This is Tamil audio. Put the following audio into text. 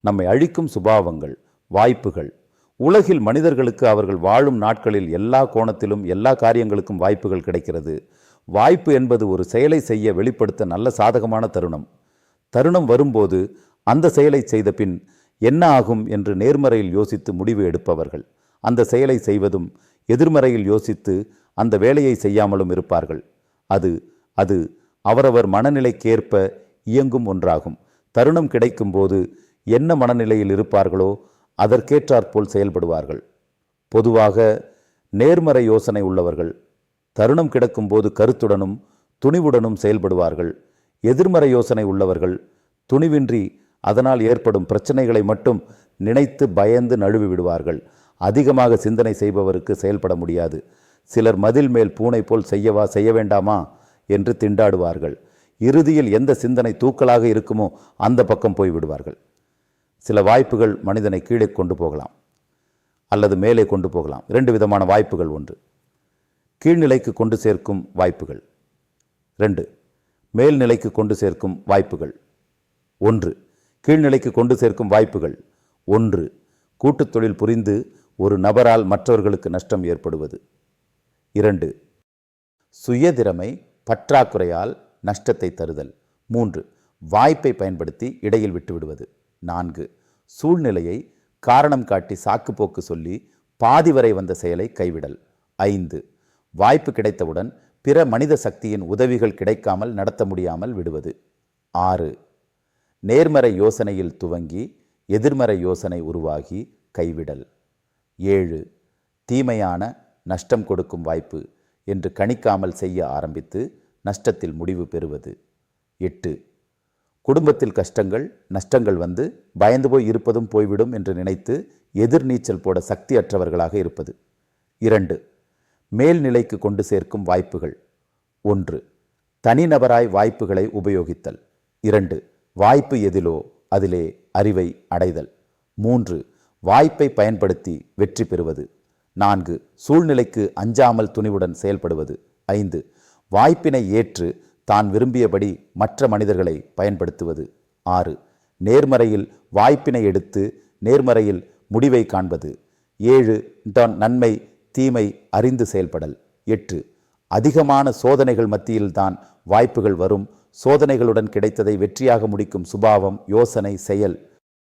நம்மை அழிக்கும் சுபாவங்கள் வாய்ப்புகள். உலகில் மனிதர்களுக்கு அவர்கள் வாழும் நாட்களில் எல்லா கோணத்திலும் எல்லா காரியங்களுக்கும் வாய்ப்புகள் கிடைக்கிறது. வாய்ப்பு என்பது ஒரு செயலை செய்ய வெளிப்படுத்த நல்ல சாதகமான தருணம். தருணம் வரும்போது அந்த செயலை செய்த பின் என்ன ஆகும் என்று நேர்மறையில் யோசித்து முடிவு எடுப்பவர்கள். அந்த செயலை செய்வதும் எதிர்மறையில் யோசித்து அந்த வேலையை செய்யாமலும் இருப்பார்கள். அது அது அவரவர் மனநிலைக்கேற்ப இயங்கும் ஒன்றாகும். தருணம் கிடைக்கும்போது என்ன மனநிலையில் இருப்பார்களோ அதற்கேற்றாற்போல் செயல்படுவார்கள். பொதுவாக நேர்மறை யோசனை உள்ளவர்கள் தருணம் கிடக்கும்போது கருத்துடனும் துணிவுடனும் செயல்படுவார்கள். எதிர்மறை யோசனை உள்ளவர்கள் துணிவின்றி அதனால் ஏற்படும் பிரச்சனைகளை மட்டும் நினைத்து பயந்து நழுவி விடுவார்கள். அதிகமாக சிந்தனை செய்பவருக்கு செயல்பட முடியாது. சிலர் மதில் மேல் பூனை போல் செய்யவா செய்ய வேண்டாமா என்று திண்டாடுவார்கள். இறுதியில் எந்த சிந்தனை தூக்கலாக இருக்குமோ அந்த பக்கம் போய் விடுவார்கள். சில வாய்ப்புகள் மனிதனை கீழே கொண்டு போகலாம் அல்லது மேலே கொண்டு போகலாம். இரண்டு விதமான வாய்ப்புகள் ஒன்று. கீழ்நிலைக்கு கொண்டு சேர்க்கும் வாய்ப்புகள். ரெண்டு மேல்நிலைக்கு கொண்டு சேர்க்கும் வாய்ப்புகள். ஒன்று கீழ்நிலைக்கு கொண்டு சேர்க்கும் வாய்ப்புகள். ஒன்று கூட்டுத் தொழில் புரிந்து ஒரு நபரால் மற்றவர்களுக்கு நஷ்டம் ஏற்படுவது. இரண்டு சுயதிறமை பற்றாக்குறையால் நஷ்டத்தை தருதல். மூன்று வாய்ப்பை பயன்படுத்தி இடையில் விட்டுவிடுவது. நான்கு. சூழ்நிலையை காரணம் காட்டி சாக்குப்போக்கு சொல்லி பாதி வரை வந்த செயலை கைவிடல். ஐந்து. வாய்ப்பு கிடைத்தவுடன் பிற மனித சக்தியின் உதவிகள் கிடைக்காமல் நடத்த முடியாமல் விடுவது. ஆறு. நேர்மறை யோசனையில் துவங்கி எதிர்மறை யோசனை உருவாகி கைவிடல். ஏழு. தீமையான நஷ்டம் கொடுக்கும் வாய்ப்பு என்று கணிக்காமல் செய்ய ஆரம்பித்து நஷ்டத்தில் முடிவு பெறுவது. எட்டு. குடும்பத்தில் கஷ்டங்கள் நஷ்டங்கள் வந்து பயந்து போய் இருப்பதும் போய்விடும் என்று நினைத்து எதிர்நீச்சல் போட சக்தியற்றவர்களாக இருப்பது. இரண்டு மேல்நிலைக்கு கொண்டு சேர்க்கும் வாய்ப்புகள். ஒன்று தனிநபராய் வாய்ப்புகளை உபயோகித்தல். இரண்டு வாய்ப்பு எதிலோ அதிலே அறிவை அடைதல். மூன்று வாய்ப்பை பயன்படுத்தி வெற்றி பெறுவது. நான்கு சூழ்நிலைக்கு அஞ்சாமல் துணிவுடன் செயல்படுவது. ஐந்து வாய்ப்பினை ஏற்று தான் விரும்பியபடி மற்ற மனிதர்களை பயன்படுத்துவது. ஆறு நேர்மறையில் வாய்ப்பினை எடுத்து நேர்மறையில் முடிவை காண்பது. ஏழு தான் நன்மை தீமை அறிந்து செயல்படல். எட்டு அதிகமான சோதனைகள் மத்தியில்தான் வாய்ப்புகள் வரும். சோதனைகளுடன் கிடைத்ததை வெற்றியாக முடிக்கும் சுபாவம் யோசனை செயல்